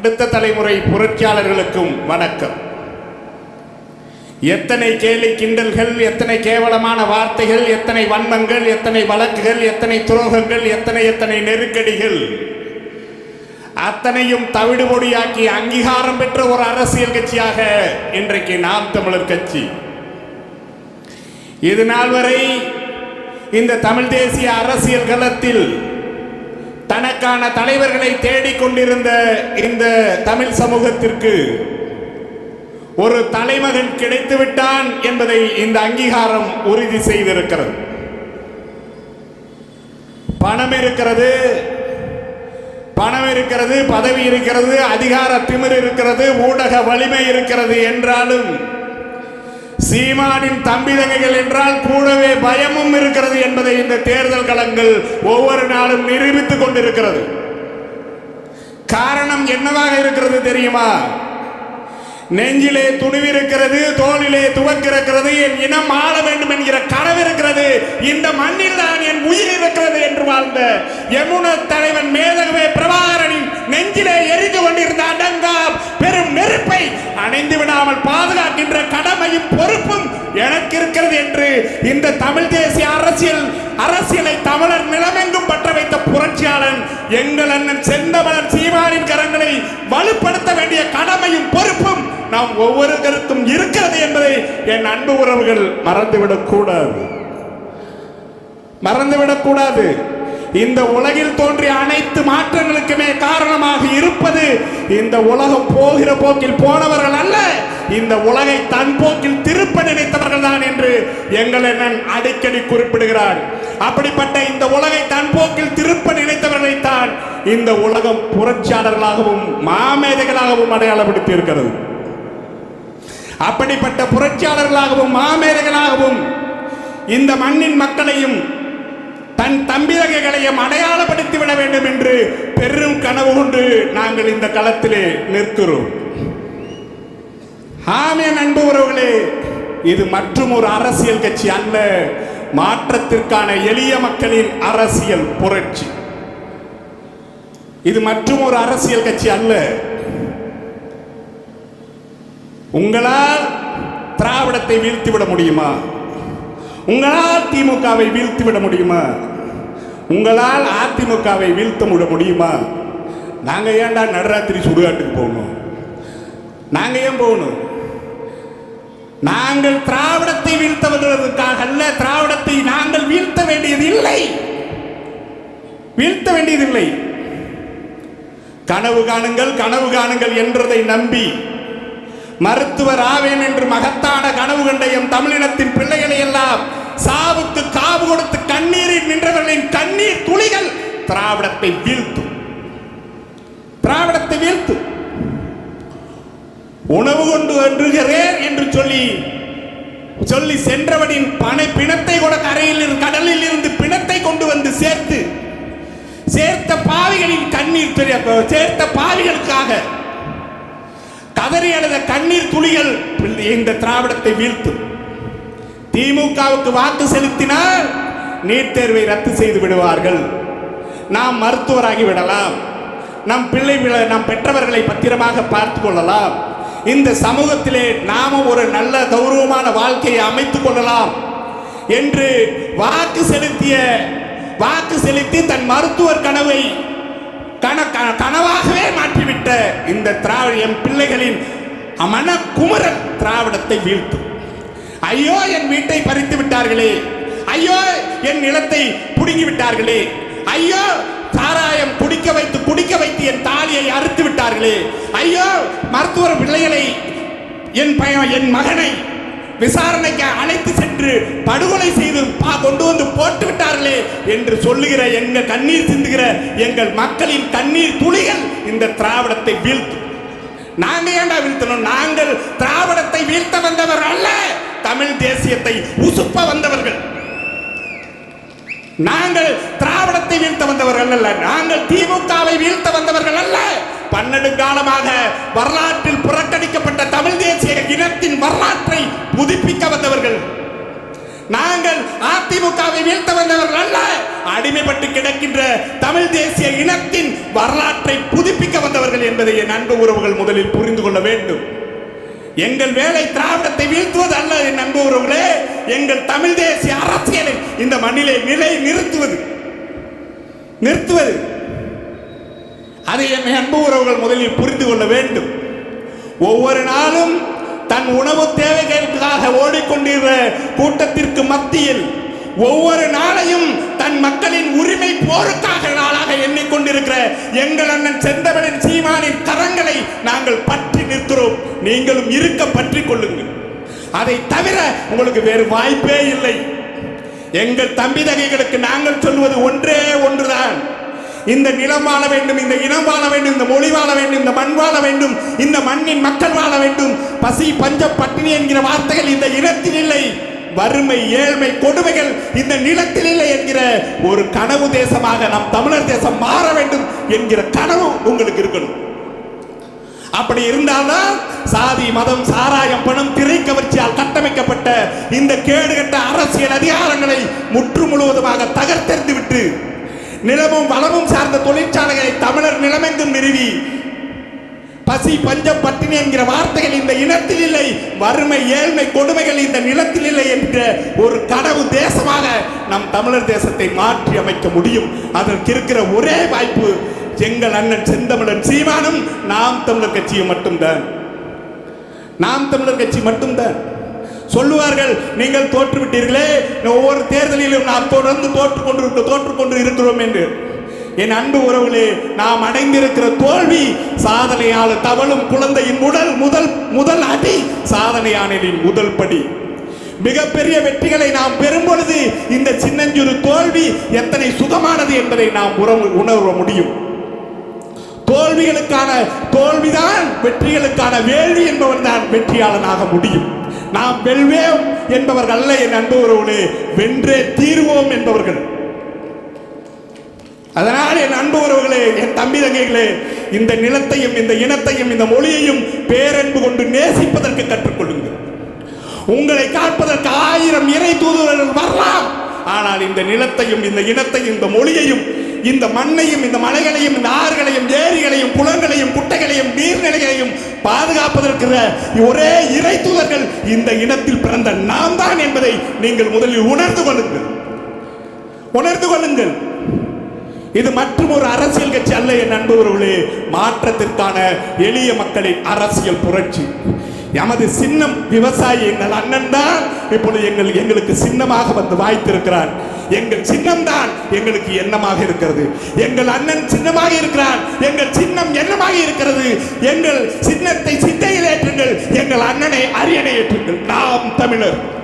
அடுத்த தலைமுறை புரட்சியாளர்களுக்கும் வணக்கம். எத்தனை கேலி கிண்டல்கள் எத்தனை கேவலமான வார்த்தைகள் எத்தனை வன்மங்கள் எத்தனை வழக்குகள் எத்தனை துரோகங்கள் எத்தனை எத்தனை நெருக்கடிகள். அத்தனையும் தவிடுபொடியாக்கி அங்கீகாரம் பெற்ற ஒரு அரசியல் கட்சியாக இன்றைக்கு நாம் தமிழர் கட்சி. இது நாள் வரை இந்த தமிழ் தேசிய அரசியல் களத்தில் தனக்கான தலைவர்களை தேடிக்கொண்டிருந்த இந்த தமிழ் சமூகத்திற்கு ஒரு தலைமகன் கிடைத்து விட்டான் என்பதை இந்த அங்கீகாரம் உறுதி செய்திருக்கிறது. பணம் இருக்கிறது பணம் இருக்கிறது பதவி இருக்கிறது அதிகார திமிர் இருக்கிறது ஊடக வலிமை இருக்கிறது என்றாலும் சீமானின் தம்பி தங்கைகள் என்றால் கூடவே பயமும் இருக்கிறது என்பதை இந்த தேர்தல் களங்கள் ஒவ்வொரு நாளும் நிரூபித்துக் கொண்டிருக்கிறது. காரணம் என்னவாக இருக்கிறது தெரியுமா? நெஞ்சிலே துணிவிருக்கிறது தோளிலே துவக்கிருக்கிறது என் இனம் ஆள வேண்டும் என்கிற கனவு இருக்கிறது இந்த மண்ணில் தான் என் உயிர் இருக்கிறது என்று வாழ்ந்த யமுன தலைவன் மேதகவே பிரபாகரனின் நெஞ்சிலே எரிந்து கொண்டிருந்த அடங்க இந்த தமிழ் தேசிய அரசியல் அரசியலை தமிழர் நிலமெங்கும் பற்ற வைத்த புரட்சியாளன் எங்கள் அண்ணன் செந்தமலன் சீமானின் கரங்களை வலுப்படுத்த வேண்டிய கடமையும் பொறுப்பும் நாம் ஒவ்வொருவருக்கும் இருக்கிறது என்பதை என் அன்பு உறவுகள் மறந்துவிடக் கூடாது மறந்துவிடக் கூடாது இந்த உலகில் தோன்றிய அனைத்து மாற்றங்களுக்குமே காரணமாக இருப்பது இந்த உலகம் போகிற போக்கில் போனவர்கள் அல்ல. இந்த உலகை தன் போக்கில் திருப்ப நினைத்தவர்கள் தான் என்று எங்கள் அண்ணன் அடிக்கடி குறிப்பிடுகிறார். அப்படிப்பட்ட இந்த உலகை தன் போக்கில் திருப்ப நினைத்தவர்களைத்தான் இந்த உலகம் புரட்சியாளர்களாகவும் மாமேதைகளாகவும் அடையாளப்படுத்தி இருக்கிறது அப்படிப்பட்ட புரட்சியாளர்களாகவும் மாமேதைகளாகவும் இந்த மண்ணின் மக்களையும் தன் தம்பிதகைகளையும் அடையாளப்படுத்தி விட வேண்டும் என்று பெரும் கனவு கொண்டு நாங்கள் இந்த களத்திலே நிற்கிறோம். ஆமே அன்பு உறவுகளே இது மற்றும் ஒரு அரசியல் கட்சி அல்ல மாற்றத்திற்கான எளிய மக்களின் அரசியல் புரட்சி. இது மற்றும் ஒரு அரசியல் கட்சி அல்ல. உங்களால் திராவிடத்தை வீழ்த்திவிட முடியுமா? உங்களால் திமுகவை வீழ்த்தி விட முடியுமா? உங்களால் அதிமுகவை வீழ்த்த விட முடியுமா? நாங்கள் ஏன்டா நடராத்திரி சுடுகாட்டுக்கு போகணும்? நாங்கள் ஏன் போகணும்? நாங்கள் திராவிடத்தை வீழ்த்த அல்ல திராவிடத்தை நாங்கள் வீழ்த்த வேண்டியது இல்லை. வீழ்த்த வேண்டியதில்லை கனவு காணுங்கள் கனவு காணுங்கள் என்றதை நம்பி மருத்துவர் ஆவேன் என்று மகத்தான கனவு கண்ட எம் தமிழினத்தின் பிள்ளைகளை எல்லாம் சாவுக்கு காவு கொடுத்து கண்ணீரில் நின்றவர்களின் கண்ணீர் துளிகள் திராவிடத்தை வீழ்த்தும். திராவிடத்தை வீழ்த்தும் உணவு கொண்டு வருகிறேன் என்று சொல்லி சொல்லி சென்றவனின் பனை பிணத்தை கூட கரையில் இருந்து கடலில் இருந்து பிணத்தை கொண்டு வந்து சேர்த்து சேர்த்த பாவிகளின் கண்ணீர் சேர்த்த பாவிகளுக்காக கதறி அழுத கண்ணீர் துளிகள் இந்த திராவிடத்தை வீழ்த்தும். திமுகவுக்கு வாக்கு செலுத்தினால் நீட் தேர்வை ரத்து செய்து விடுவார்கள். நாம் மருத்துவராகி விடலாம். நம் பிள்ளை நம் பெற்றவர்களை பத்திரமாக பார்த்து கொள்ளலாம். இந்த சமூகத்திலே நாமும் ஒரு நல்ல கௌரவமான வாழ்க்கையை அமைத்துக் கொள்ளலாம் என்று வாக்கு செலுத்திய வாக்கு செலுத்தி தன் மருத்துவர் கனவை கனவாகவே மாற்றிவிட்ட இந்த திராவிட என் பிள்ளைகளின் மன குமரன் திராவிடத்தை வீழ்த்தும். ஐயோ என் வீட்டை பறித்து விட்டார்களே. ஐயோ என் நிலத்தை புடுங்கி விட்டார்களே. ஐயோ சாராயம் குடிக்க வைத்து குடிக்க வைத்து என் தாலியை அறுத்து விட்டார்களே. ஐயோ மருத்துவர் பிள்ளைகளை என் பையன் என் மகனை விசாரணைக்கு அழைத்து சென்று படுகொலை செய்து பா கொண்டு வந்து போட்டு விட்டார்களே என்று சொல்லுகிற எங்க கண்ணீர் சிந்துகிற எங்கள் மக்களின் கண்ணீர் துளிகள் இந்த திராவிடத்தை வீழ்த்தும் நாங்க ஏன்டா வீழ்த்தணும்? நாங்கள் திராவிடத்தை வீழ்த்த வந்தவர் அல்ல. தமிழ் தேசியத்தை உசுப்ப வந்தவர்கள். நாங்கள் திராவிடத்தை வீழ்த்த வந்தவர்கள் அல்ல. நாங்கள் திமுகவை வீழ்த்த வந்தவர்கள் அல்ல. பன்னெண்டு காலமாக வரலாற்றில் புறக்கணிக்கப்பட்ட தமிழ் தேசிய இனத்தின் வரலாற்றை புதுப்பிக்க வந்தவர்கள். நாங்கள் அதிமுகவை வீழ்த்த வந்தவர்கள் அல்ல. அடிமைப்பட்டு கிடக்கின்ற தமிழ் தேசிய இனத்தின் வரலாற்றை புதுப்பிக்க வந்தவர்கள் என்பதை என் அன்பு உறவுகள் முதலில் புரிந்து கொள்ள வேண்டும். எங்கள் வேலை திராவிடத்தை வீழ்த்துவது அல்ல என் அன்பு உறவுகளே. எங்கள் தமிழ் தேசிய அரசியலை இந்த மண்ணிலே நிலை நிறுத்துவது நிறுத்துவது. அதை என் அன்பு உறவுகள் முதலில் புரிந்து கொள்ள வேண்டும். ஒவ்வொரு நாளும் தன் உணவு தேவைகளுக்காக ஓடிக்கொண்டிருந்த கூட்டத்திற்கு மத்தியில் ஒவ்வொரு நாளையும் தன் மக்களின் உரிமை போருக்காக நாளாக எண்ணிக்கொண்டிருக்கிற எங்கள் அண்ணன் செந்தவனின் சீமானின் கரங்களை நாங்கள் பற்றி நிற்கிறோம். நீங்களும் இருக்க பற்றி கொள்ளுங்கள். அதை தவிர உங்களுக்கு வேறு வாய்ப்பே இல்லை. எங்கள் தம்பி தகைகளுக்கு நாங்கள் சொல்வது ஒன்றே ஒன்றுதான். இந்த நிலம் வாழ வேண்டும் இந்த இனம் வாழ வேண்டும் இந்த மொழி வாழ வேண்டும் இந்த மண் வாழ வேண்டும் இந்த மண்ணின் மக்கள் வாழ வேண்டும். பசி பஞ்ச பட்டினி என்கிற வார்த்தைகள் இந்த இனத்தில் இல்லை. வறுமை ஏழ்மை கொடுமைகள் இந்த நிலத்தில் இல்லை என்கிற ஒரு கனவு தேசமாக நம் தமிழர் தேசம் மாற வேண்டும் என்கிற கனவு உங்களுக்கு இருக்கணும். அப்படி இருந்தால்தான் சாதி மதம் சாராயம் பணம் திரை கவர்ச்சியால் கட்டமைக்கப்பட்ட இந்த கேடுகட்ட அரசியல் அதிகாரங்களை முற்று முழுவதுமாக தகர்த்தெறிந்து விட்டு நிலமும் வளமும் சார்ந்த தொழிற்சாலைகளை தமிழர் நிலமெங்கும் நிறுவி. பசி பஞ்சம் பட்டினி என்கிற வார்த்தைகள் இந்த இனத்தில் இல்லை. வறுமை ஏழ்மை கொடுமைகள் இந்த நிலத்தில் இல்லை என்கிற ஒரு கனவு தேசமாக நம் தமிழர் தேசத்தை மாற்றி அமைக்க முடியும். அதற்கு இருக்கிற ஒரே வாய்ப்பு எங்கள் அண்ணன் செந்தமிழன் சீமானும் நாம் தமிழர் கட்சியும் மட்டும்தான். நாம் தமிழர் கட்சி மட்டும்தான். சொல்லுவார்கள் நீங்கள் தோற்றுவிட்டீர்களே ஒவ்வொரு தேர்தலிலும் நாம் தொடர்ந்து தோற்று கொண்டு தோற்று கொண்டு இருக்கிறோம் என்று. என் அன்பு உறவுகளே நாம் அடைந்திருக்கிற தோல்வி சாதனையால் தவழும் குழந்தையின் முதல் முதல் முதல் அடி சாதனையாளரின் முதல் படி. மிகப்பெரிய வெற்றிகளை நாம் பெறும் பொழுது இந்த சின்னஞ்சிறு தோல்வி எத்தனை சுகமானது என்பதை நாம் உறவு உணர முடியும். தோல்விகளுக்கான தோல்விதான் வெற்றிகளுக்கான வேள்வி என்பவன் தான் வெற்றியாளனாக முடியும். நாம் வெல்வேம் என்பவர்கள் அல்ல என் அன்பு உறவுகளே. வென்றே தீர்வோம் என்பவர்கள். அதனால் என் அன்பு உறவுகளே என் தம்பி தங்கைகளே இந்த நிலத்தையும் இந்த இனத்தையும் இந்த மொழியையும் பேரன்பு கொண்டு நேசிப்பதற்கு கற்றுக்கொள்ளுங்கள். உங்களை காப்பதற்கு ஆயிரம் இறை தூதுவர்கள் வரலாம். ஆனால் இந்த நிலத்தையும் இந்த இனத்தையும் இந்த மொழியையும் இந்த மண்ணையும் இந்த மலைகளையும் இந்த ஆறுகளையும் ஏரிகளையும் குளங்களையும் குட்டைகளையும் நீர்நிலைகளையும் பாதுகாப்பதற்கு ஒரே இறை தூதர்கள் இந்த இனத்தில் பிறந்த நாம் தான் என்பதை நீங்கள் முதலில் உணர்ந்து கொள்ளுங்கள். உணர்ந்து கொள்ளுங்கள். இது மற்றும் ஒரு அரசியல் கட்சி அல்ல என் நண்பர்களே மாற்றத்திற்கான எளிய மக்களின் அரசியல் புரட்சி. எமது சின்னம் விவசாயி எங்கள் அண்ணன் தான். இப்பொழுது எங்கள் எங்களுக்கு சின்னமாக வந்து வாய்த்திருக்கிறார். எங்கள் சின்னம் தான் எங்களுக்கு எண்ணமாக இருக்கிறது. எங்கள் அண்ணன் சின்னமாக இருக்கிறான். எங்கள் சின்னம் எண்ணமாக இருக்கிறது. எங்கள் சின்னத்தை சித்தையில் ஏற்றுங்கள். எங்கள் அண்ணனை அரியணை ஏற்றுங்கள். நாம் தமிழர்.